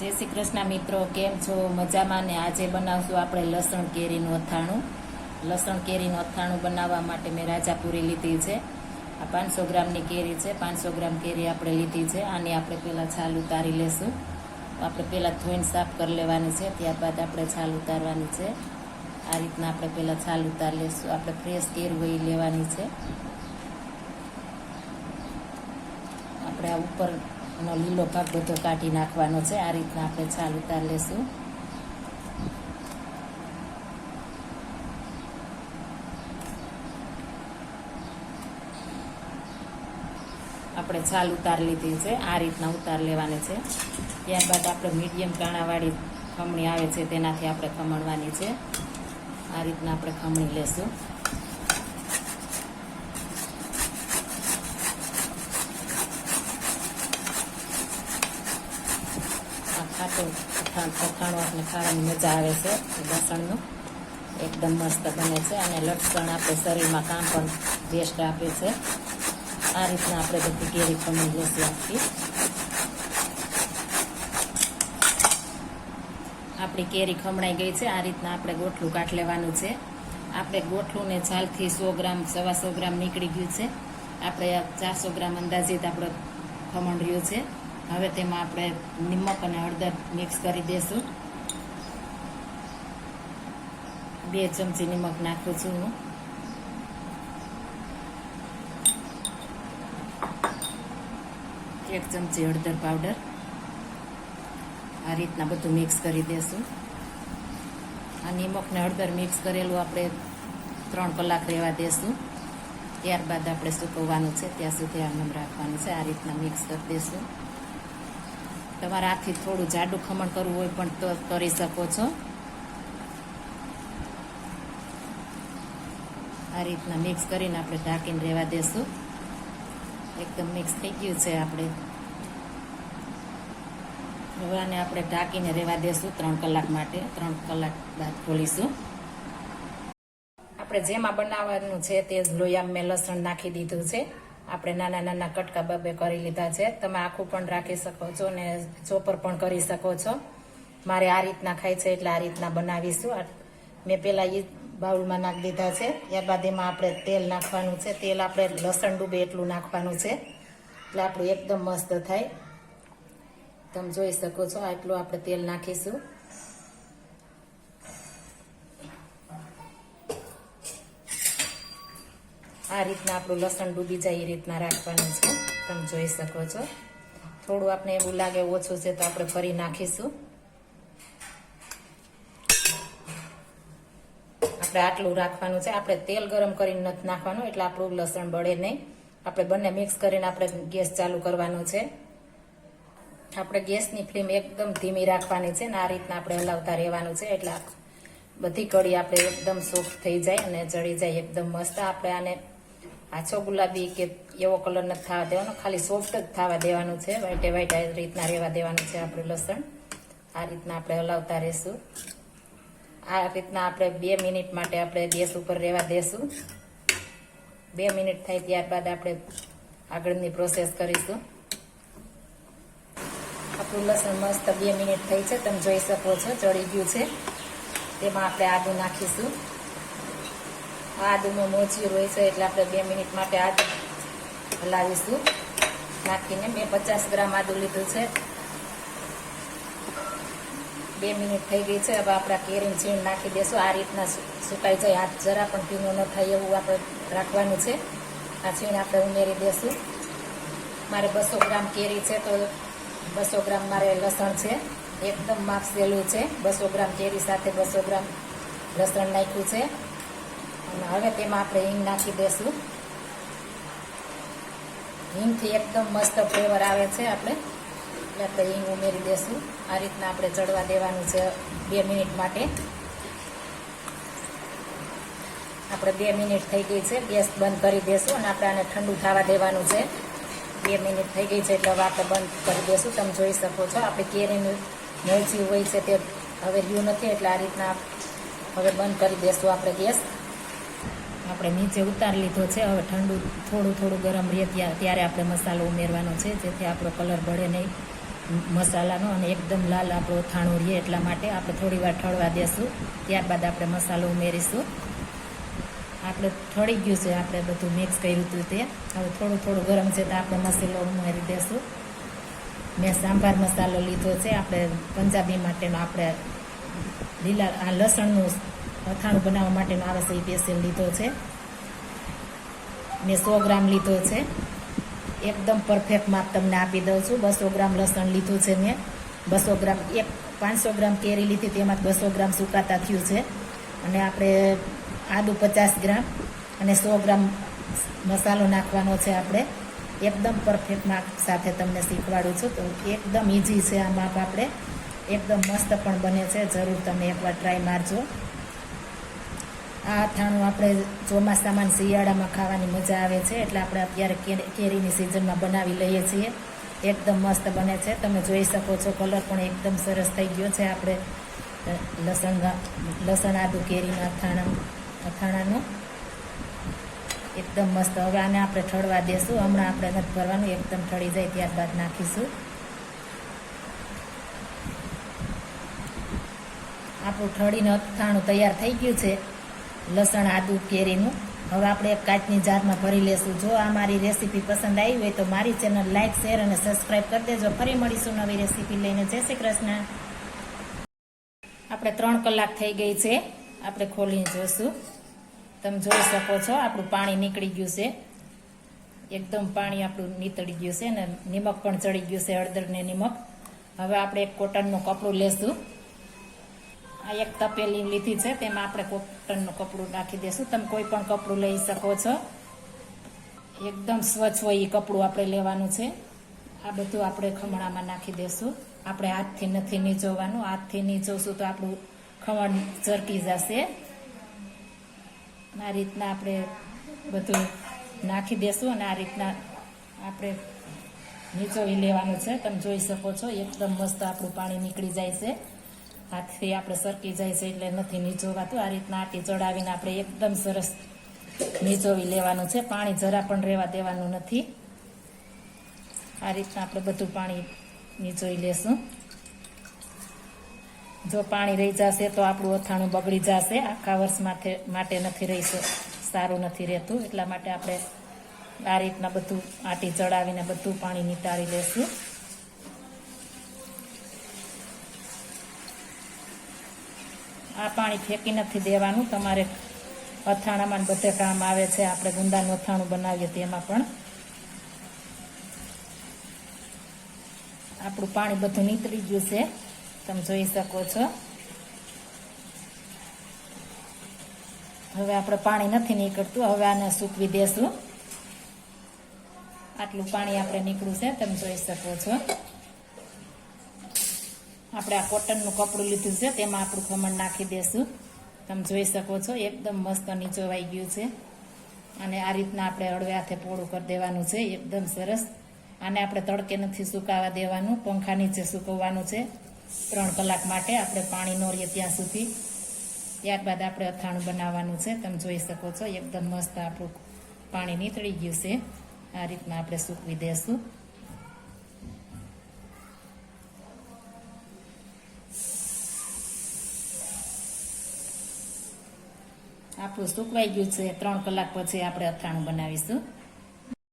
જય શ્રી કૃષ્ણ મિત્રો, કેમ છો? મજામાં ને આજે બનાવશું આપણે લસણ કેરીનું અથાણું. લસણ કેરીનું અથાણું બનાવવા માટે મેં રાજાપુરી લીધી છે. આ પાંચસો ગ્રામની કેરી છે. પાંચસો ગ્રામ કેરી આપણે લીધી છે. આની આપણે પહેલાં છાલ ઉતારી લેશું. આપણે પહેલાં ધોઈને સાફ કરી લેવાની છે. ત્યારબાદ આપણે છાલ ઉતારવાની છે. આ રીતના આપણે પહેલાં છાલ ઉતારી લેશું. આપણે ફ્રેશ કેરી હોય લેવાની છે. આપણે આ ઉપરનો લીલો ભાગ બધો કાઢી નાખવાનો છે. આ રીતના આપણે છાલ ઉતાર લેશું. આપણે છાલ ઉતાર લીધી છે. આ રીતના ઉતાર લેવાની છે. ત્યારબાદ આપણે મીડિયમ કાણાવાળી ખમણી આવે છે, તેનાથી આપણે ખમણવાની છે. આ રીતના આપણે ખમણી લેશું. અથાણું આપણે ખાવાની મજા આવે છે લસણનું. એકદમ મસ્ત બને છે અને લસણ આપણે શરીરમાં કામ પણ બેસ્ટ આપે છે. આ રીતના આપણે બધી કેરી ખમણી લસી આપી આપણી કેરી ખમણાઈ ગઈ છે, આ રીતના આપણે ગોઠલું કાઢ લેવાનું છે. આપણે ગોઠલું ને છાલથી સો ગ્રામ, સવા સો ગ્રામ નીકળી ગયું છે. આપણે ચારસો ગ્રામ અંદાજિત આપણે ખમણ રહ્યું છે. હવે તેમાં આપણે નિમક અને હળદર મિક્સ કરી દેશું. બે ચમચી નિમક નાખું છું હું. એક ચમચી હળદર પાવડર આ રીતના બધું મિક્સ કરી દેશું. આ નિમક ને હળદર મિક્સ કરેલું આપણે ત્રણ કલાક રહેવા દેશું. ત્યારબાદ આપણે સૂકવવાનું છે. ત્યાં સુધી આનંદ રાખવાનું છે. આ રીતના મિક્સ કરી દેશું. તમારે આથી થોડું જાડું ખમણ કરવું હોય પણ તો કરી શકો છો. આ રીતના મિક્સ કરીને આપણે ઢાંકીને રહેવા દેશું. એકદમ મિક્સ થઈ ગયું છે આપણે. હવે આપણે ઢાંકીને રહેવા દેશું ત્રણ કલાક માટે. ત્રણ કલાક બાદ ખોલીશું. આપણે જેમાં બનાવવાનું છે તે જ લોહીમાં મેં લસણ નાખી દીધું છે. આપણે નાના નાના કટકા બબે કરી લીધા છે. તમે આખું પણ રાખી શકો છો ને ચોપર પણ કરી શકો છો. મારે આ રીતના ખાય છે એટલે આ રીતના બનાવીશું. મેં પહેલાં એ બાઉલમાં નાખી દીધા છે. ત્યારબાદ એમાં આપણે તેલ નાખવાનું છે. તેલ આપણે લસણ ડૂબે એટલું નાખવાનું છે. એટલે આપણું એકદમ મસ્ત થાય. તમે જોઈ શકો છો, આટલું આપણે તેલ નાખીશું. આ રીતના આપણું લસણ ડૂબી જાય એ રીતના રાખવાનું છે. તમે જોઈ શકો છો. થોડું આપણે એવું લાગે ઓછું છે તો આપણે ફરી નાખીશું. આપણે આટલું રાખવાનું છે. આપણે તેલ ગરમ કરીને નથી નાખવાનું, એટલે આપણું લસણ બળે નહીં. આપણે બંને મિક્સ કરીને આપણે ગેસ ચાલુ કરવાનો છે. આપણે ગેસની ફ્લેમ એકદમ ધીમી રાખવાની છે ને આ રીતના આપણે હલાવતા રહેવાનું છે, એટલે બધી કઢી આપણે એકદમ સોફ્ટ થઈ જાય અને જળી જાય એકદમ મસ્ત. આપણે આને આછો ગુલાબી કે એવો કલર નથી થવા દેવાનો, ખાલી સોફ્ટ જ થવા દેવાનું છે. વાઈટે વાઈટ આ રીતના રહેવા દેવાનું છે આપણે લસણ. આ રીતના આપણે હલાવતા રહેશું. આ રીતના આપણે બે મિનિટ માટે આપણે ગેસ ઉપર રહેવા દેશું. બે મિનિટ થાય ત્યારબાદ આપણે આગળની પ્રોસેસ કરીશું. આપણું લસણ મસ્ત બે મિનિટ થઈ છે. તમે જોઈ શકો છો ચડી ગયું છે. તેમાં આપણે આદુ નાખીશું. આદુમાં મોજી હોય છે એટલે આપણે બે મિનિટ માટે આદુ હલાવીશું. નાખીને મેં પચાસ ગ્રામ આદુ લીધું છે. બે મિનિટ થઈ ગઈ છે. હવે આપણા કેરીને છીણ નાખી દેશું. આ રીતના સુકાઈ જાય. હાથ જરા પણ ભીનો ન થાય એવું આપણે રાખવાનું છે. આ છીણ આપણે ઉમેરી દેશું. મારે બસો ગ્રામ કેરી છે તો બસો ગ્રામ મારે લસણ છે. એકદમ માપસેલું છે. બસો ગ્રામ કેરી સાથે બસો ગ્રામ લસણ નાખ્યું છે. હવે તેમાં આપણે હિંગ નાખી દેશું. હિંગથી એકદમ મસ્ત ફ્લેવર આવે છે આપણે. એટલે આપણે હિંગ ઉમેરી દઈશું આ રીતના આપણે ચડવા દેવાનું છે બે મિનિટ માટે. આપણે બે મિનિટ થઈ ગઈ છે. ગેસ બંધ કરી દઈશું અને આપણે આને ઠંડુ થવા દેવાનું છે. બે મિનિટ થઈ ગઈ છે એટલે હવે આપણે બંધ કરી દઈશું તમે જોઈ શકો છો. આપણે કેરીનું મરચી હોય છે તે હવે રહ્યું નથી એટલે આ રીતના હવે બંધ કરી દઈશું આપણે ગેસ. આપણે નીચે ઉતારી લીધો છે. હવે ઠંડુ થોડું થોડું ગરમ રહે ત્યાં, ત્યારે આપણે મસાલો ઉમેરવાનો છે. જેથી આપણો કલર બળે નહીં મસાલાનો અને એકદમ લાલ આપણો થાણું રહીએ એટલા માટે આપણે થોડી વાર ઠળવા દેશું. ત્યારબાદ આપણે મસાલો ઉમેરીશું. આપણે ઠળી ગયું છે, આપણે બધું મિક્સ કર્યું હતું તે. હવે થોડું થોડું ગરમ છે તો આપણે મસાલો ઉમેરી દેશું. મેં સાંભાર મસાલો લીધો છે. આપણે પંજાબી માટેનો આપણે લીલા, આ લસણનું અથાણું બનાવવા માટેનો આવે છે સ્પેશિયલ લીધો છે. મેં સો ગ્રામ લીધો છે. એકદમ પરફેક્ટ માપ તમને આપી દઉં છું. બસો ગ્રામ લસણ લીધું છે મેં. બસો ગ્રામ એક પાંચસો ગ્રામ કેરી લીધી, તેમાં બસો ગ્રામ સુકાતા થયું છે. અને આપણે આદુ પચાસ ગ્રામ અને સો ગ્રામ મસાલો નાખવાનો છે આપણે. એકદમ પરફેક્ટ માપ સાથે તમને શીખવાડું છું. તો એકદમ ઇઝી છે આ માપ આપણે. એકદમ મસ્ત પણ બને છે. જરૂર તમે એકવાર ટ્રાય મારજો. આ અથાણું આપણે ચોમાસામાં શિયાળામાં ખાવાની મજા આવે છે. એટલે આપણે અત્યારે કેરી- કેરીની સિઝનમાં બનાવી લઈએ છીએ. એકદમ મસ્ત બને છે. તમે જોઈ શકો છો, કલર પણ એકદમ સરસ થઈ ગયો છે આપણે લસણ લસણ આદુ કેરીના અથાણા અથાણાનું. એકદમ મસ્ત. હવે આને આપણે ઠળવા દેશું. હમણાં આપણે નથી ભરવાનું. એકદમ ઠળી જાય ત્યારબાદ નાખીશું. આપણું ઠળીને અથાણું તૈયાર થઈ ગયું છે. લસણ, આદુ, કેરીનું. હવે આપણે એક કાચની જારમાં ભરી લેશું. જો આ મારી રેસીપી પસંદ આવી હોય તો મારી ચેનલ લાઇક શેર અને સબસ્ક્રાઈબ કરી દેજો. ફરી મળીશું નવી રેસીપી લઈને. જય શ્રી કૃષ્ણ. આપણે ત્રણ કલાક થઈ ગઈ છે. આપણે ખોલીને જોશું. તમે જોઈ શકો છો, આપણું પાણી નીકળી ગયું છે. એકદમ પાણી આપણું નીતળી ગયું છે અને નિમક પણ ચડી ગયું છે, હળદર ને નિમક. હવે આપણે એક કોટનનું કપડું લેશું. આ એક તપેલી લીધી છે, તેમાં આપણે કોટનનું કપડું નાખી દઈશું તમે કોઈ પણ કપડું લઈ શકો છો. એકદમ સ્વચ્છ હોય એ કપડું આપણે લેવાનું છે. આ બધું આપણે ખમણામાં નાખી દઈશું આપણે હાથથી નથી નીચોવાનું. હાથથી નીચોશું તો આપણું ખમણ ઝરકી જશે. આ રીતના આપણે બધું નાખી દેશું અને આ રીતના આપણે નીચોવી લેવાનું છે. તમે જોઈ શકો છો, એકદમ મસ્ત આપણું પાણી નીકળી જાય છે. હાથથી આપણે સરકી જાય છે એટલે નથી નીચોવાતું. આ રીતના આટી ચડાવીને આપણે એકદમ સરસ નીચોવી લેવાનું છે. પાણી જરા પણ રહેવા દેવાનું નથી. આ રીતના આપણે બધું પાણી નીચોઈ લેશું. જો પાણી રહી જશે તો આપણું અથાણું બગડી જશે. આખા વર્ષ માટે નથી રહી સારું નથી રહેતું. એટલા માટે આપણે આ રીતના બધું આટી ચડાવીને બધું પાણી નિતારી લેશું. આ પાણી ફેંકી નથી દેવાનું. તમારે અથાણામાં બધે કામ આવે છે. આપણે ગુંદાનું અથાણું બનાવીએ તેમાં પણ આપણું પાણી બધું નીતરી ગયું છે. તમે જોઈ શકો છો. હવે આપણે પાણી નથી નીકળતું. હવે આને સૂકવી દેશું. આટલું પાણી આપણે નીકળ્યું છે. તમે જોઈ શકો છો. આપણે આ કોટનનું કપડું લીધું છે, તેમાં આપણું ખમણ નાખી દેશું. તમે જોઈ શકો છો, એકદમ મસ્ત નીચોવાઈ ગયું છે. અને આ રીતના આપણે હળવે હાથે પોળું કરી દેવાનું છે, એકદમ સરસ. આને આપણે તડકે નથી સુકાવા દેવાનું, પંખા નીચે સુકવવાનું છે. ત્રણ કલાક માટે આપણે પાણી નો રહીએ ત્યાં સુધી. ત્યારબાદ આપણે અથાણું બનાવવાનું છે, તમે જોઈ શકો છો, એકદમ મસ્ત આપણું પાણી નીતળી ગયું છે. આ રીતના આપણે સૂકવી દેશું. આપણું સુકવાઈ ગયું છે ત્રણ કલાક પછી આપણે અથાણું બનાવીશું.